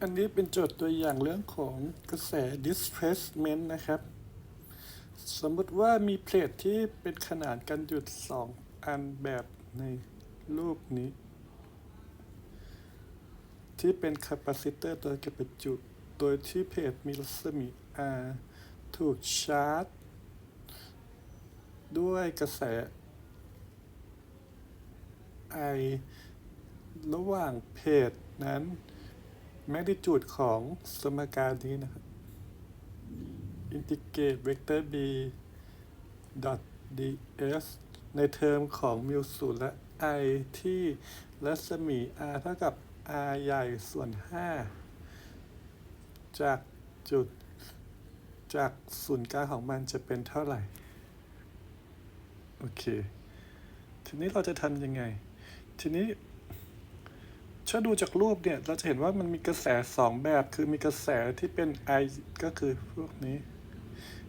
อันนี้เป็นโจทย์ตัวอย่างเรื่องของกระแส displacement นะครับ สมมติว่ามีเพลทที่เป็นขนาดกันหยุดสองอันแบบในรูปนี้ ที่เป็นคาปาซิเตอร์ตัวเก็บประจุโดยที่เพลทมีรัศมี R ถูกชาร์จ ด้วยกระแส I ระหว่างเพจนั้น แมกนิจูดของสมการนี้นะครับอินทิเกรตเวกเตอร์ b dot ds ในเทอมของมิวสูและ i ที่รัศมี r เท่ากับ r ใหญ่ส่วน 5 จากจุดจากศูนย์กลางของมันจะเป็นเท่าไหร่ โอเค ทีนี้เราจะทำยังไง ทีนี้ ถ้าดูจากรูปเนี่ย เราจะเห็นว่ามันมีกระแสสองแบบ คือมีกระแสที่เป็น I ก็คือพวกนี้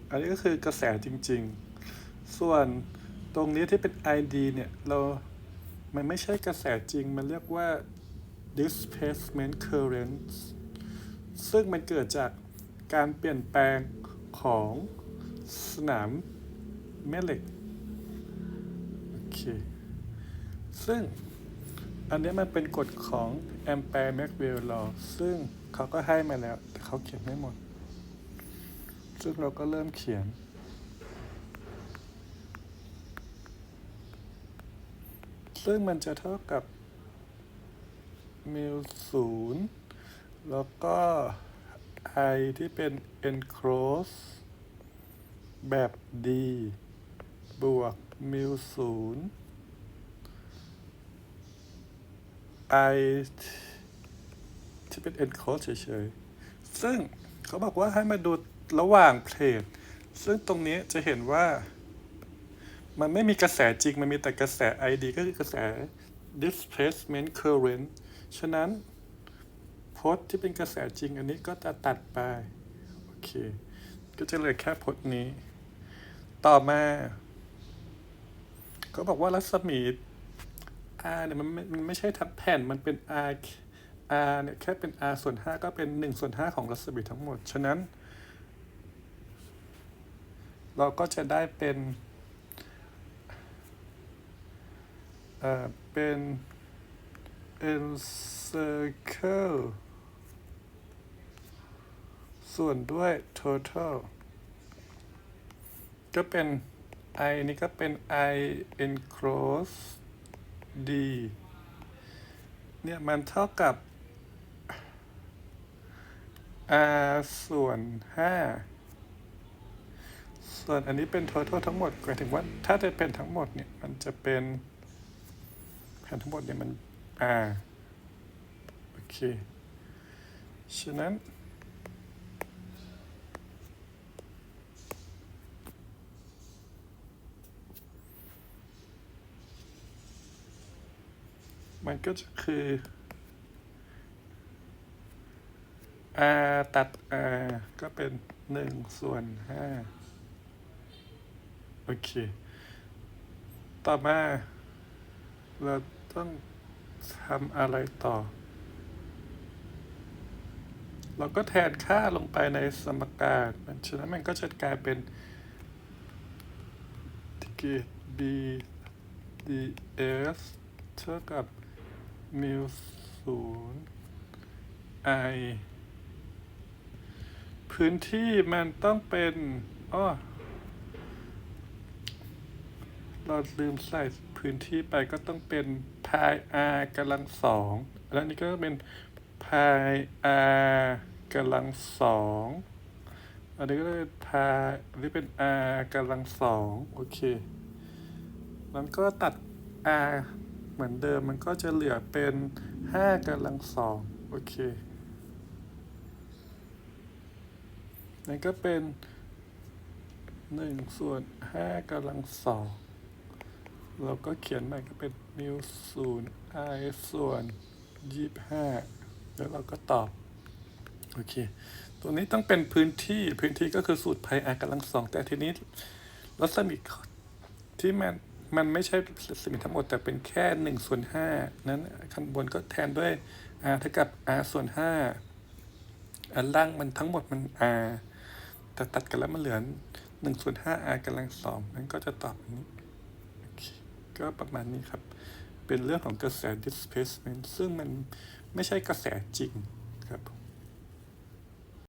อันนี้ก็คือกระแสจริง ๆ ส่วนตรงนี้ที่เป็น ID เนี่ย เรา มันไม่ใช่กระแสจริง มันเรียกว่า displacement current ซึ่งมันเกิดจากการเปลี่ยนแปลงของสนามแม่เหล็ก โอเค ซึ่ง อันนี้มันเป็นกฎของ Ampere Maxwell Law ซึ่งเขาก็ให้มาแล้ว แต่เขาเขียนไม่หมด ซึ่งเราก็เริ่มเขียน ซึ่งมันจะเท่ากับมิวศูนย์แล้วก็ i ที่เป็น enclose แบบ d บวกมิวศูนย์ i ที่เป็น enclose เฉยๆ ซึ่งเขาบอกว่าให้มาดูระหว่างเพลทซึ่งตรงนี้จะเห็นว่า มันไม่มีกระแสจริง มันมีแต่กระแส ID ก็คือกระแส displacement current ฉะนั้นโพจน์ที่เป็นกระแสจริงอันนี้ก็จะตัดไป โอเค ก็จะเหลือแค่โพจน์นี้ ต่อมา ก็บอกว่ารัศมี R เนี่ยมันไม่มันไม่ใช่ทั้งแผ่นมันเป็น R R เนี่ยแค่เป็น R ส่วน 5 ก็เป็น 1 ส่วน 5 ของรัศมีทั้งหมด ฉะนั้น เราก็จะได้เป็นเอ่อเป็น encircle ส่วนด้วย total ก็เป็น i นี่ก็เป็น i enclose d เนี่ยมันเท่ากับ r ส่วน 5 ส่วนอันนี้เป็น total ทั้งหมดหมายถึงว่าถ้าจะเป็นทั้งหมดเนี่ย มันจะเป็นแผนทั้งหมดเนี่ยมัน r โอเค ฉะนั้น มันก็จะคือ r ตัด r ก็เป็นหนึ่งส่วนห้าโอเค ต่อมา เราต้องทำอะไรต่อ เราก็แทนค่าลงไปในสมการมันฉะนั้นมันก็จะกลายเป็น t b ds เท่ากับ มิวศูนย์ i พื้นที่มันต้องเป็นอ้อเราลืมใส่พื้นที่ไปก็ต้องเป็นพาย r กำลังสองแล้วนี่ก็เป็นพาย r กำลังสองอันนี้ก็เป็นพายอันนี้เป็น r กำลังสองโอเค มันก็ตัด r เหมือนเดิมมันก็จะเหลือเป็นห้ากำลังสองโอเคนั่นก็เป็นหนึ่งส่วนห้ากำลังสองเราก็เขียนใหม่ก็เป็นมิวศูนย์ i ส่วนยี่ห้าแล้วเราก็ตอบ โอเค ตัวนี้ต้องเป็นพื้นที่พื้นที่ก็คือสูตรไพ r กำลังสองแต่ทีนี้รัศมีที่มัน มันไม่ใช่รัศมีทั้งหมดแต่เป็นแค่หนึ่งส่วนห้านั้นข้างบนก็แทนด้วย r เท่ากับ r ส่วนห้าอันล่างมันทั้งหมดมัน r แต่ตัดกันแล้วมันเหลือหนึ่งส่วนห้า r กำลังสองนั้นก็จะตอบอันนี้ ก็ประมาณนี้ครับ เป็นเรื่องของกระแส displacement ซึ่งมันไม่ใช่กระแสจริงครับผม